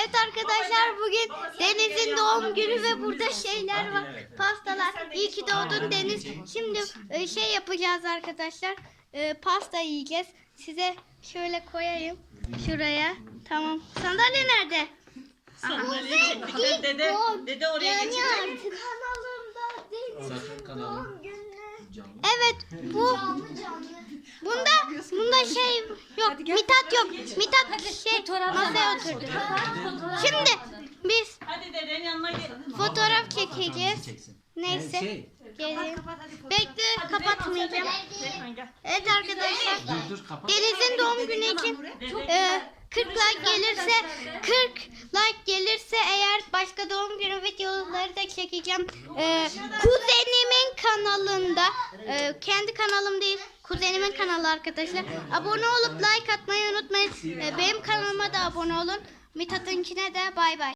Evet arkadaşlar bugün Deniz'in doğum günü ve burada şeyler var. Pastalar. İyi ki doğdun Deniz. Şimdi e, şey yapacağız arkadaşlar. E, Pasta yiyeceğiz. Size şöyle koyayım. Şuraya. Tamam. Sandalye nerede? Sandalye çektik. Dede, dede oraya geçecek. artık kanalımda Sakın kanalı. Canlı. Evet bu bunda bunda şey yok Mithat yok Mithat şey masaya oturdu. Şimdi biz Hadi dedenin yanına gel. fotoğraf çekeceğiz. Çeksin. Neyse Şey, gelin. Bekle kapatmayacağım. Gel. Evet arkadaşlar dur dur kapat. Deniz'in doğum günü için Dede, e, 40 like gelirse 40 like gelirse başka doğum günü videoları da çekeceğim. E, kuzenimin kanalında e, kendi kanalım değil kuzenimin kanalı arkadaşlar. Abone olup like atmayı unutmayın. E, benim kanalıma da abone olun. Mithat'ınkine de bay bay.